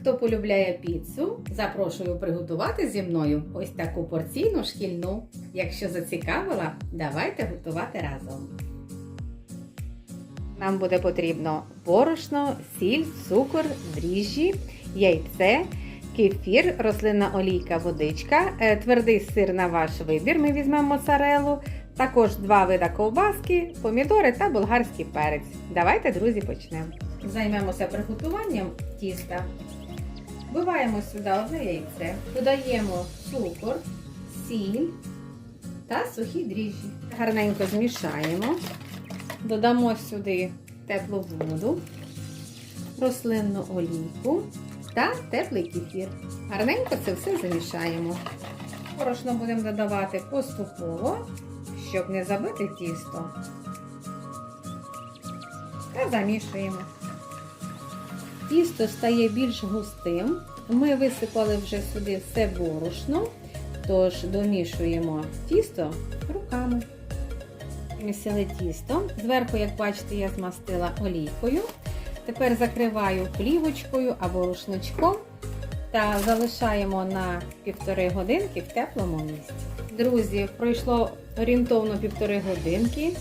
Хто полюбляє піцу, запрошую приготувати зі мною ось таку порційну шкільну. Якщо зацікавила, давайте готувати разом. Нам буде потрібно борошно, сіль, цукор, дріжджі, яйце, кефір, рослинна олійка, водичка, е, твердий сир на ваш вибір. Ми візьмемо моцарелу, також два вида ковбаски, помідори та болгарський перець. Давайте, друзі, почнемо. Займемося приготуванням тіста. Вбиваємо сюди одне яйце, додаємо цукор, сіль та сухі дріжджі. Гарненько змішаємо. Додамо сюди теплу воду, рослинну олійку та теплий кефір. Гарненько це все замішаємо. Борошно будемо додавати поступово, щоб не забити тісто. Та замішуємо. Тісто стає більш густим. Ми висипали вже сюди все борошно, тож домішуємо тісто руками. Місили тісто. Зверху, як бачите, я змастила олійкою. Тепер закриваю плівочкою або рушничком та залишаємо на півтори годинки в теплому місці. Друзі, пройшло орієнтовно півтори годинки.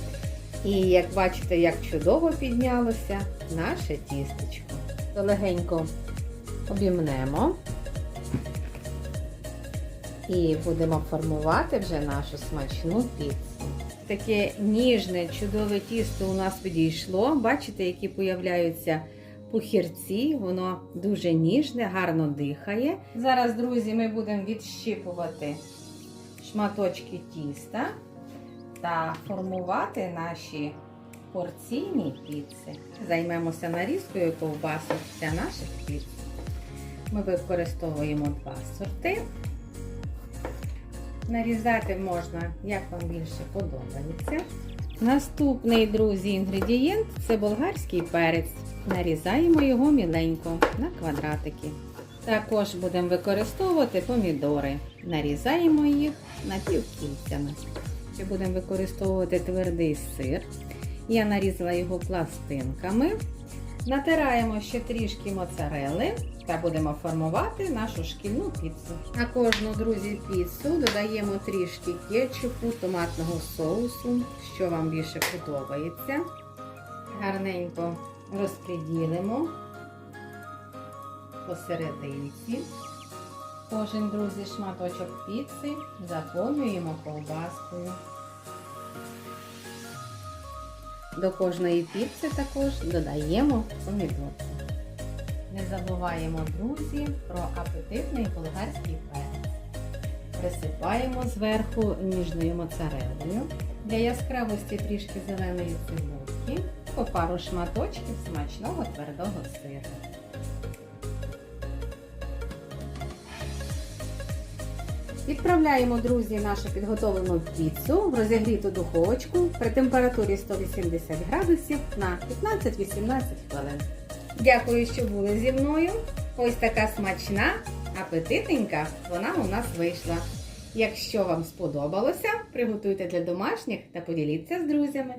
І як бачите, як чудово піднялося наше тістечко. Легенько обімнемо і будемо формувати вже нашу смачну піцу. Таке ніжне, чудове тісто у нас підійшло. Бачите, які появляються пухірці, воно дуже ніжне, гарно дихає. Зараз, друзі, ми будемо відщипувати шматочки тіста та формувати наші порційні піци. Займемося нарізкою ковбасок для наших піц. Ми використовуємо два сорти. Нарізати можна, як вам більше подобається. Наступний, друзі, інгредієнт це болгарський перець. Нарізаємо його міленько на квадратики. Також будемо використовувати помідори. Нарізаємо їх напівкільцями. Ще будемо використовувати твердий сир. Я нарізала його пластинками. Натираємо ще трішки моцарели та будемо формувати нашу шкільну піцу. На кожну, друзі, піцу додаємо трішки кетчупу, томатного соусу, що вам більше подобається. Гарненько розподілимо посерединці. Кожен, друзі, шматочок піци заповнюємо ковбаскою. До кожної піци також додаємо помідорки. Не забуваємо, друзі, про апетитний болгарський перець. Присипаємо зверху ніжною моцарелою. Для яскравості трішки зеленої цибулки по пару шматочків смачного твердого сиру. Відправляємо, друзі, нашу підготовлену піцу в розігріту духовочку при температурі 180 градусів на 15-18 хвилин. Дякую, що були зі мною. Ось така смачна, апетитненька вона у нас вийшла. Якщо вам сподобалося, приготуйте для домашніх та поділіться з друзями.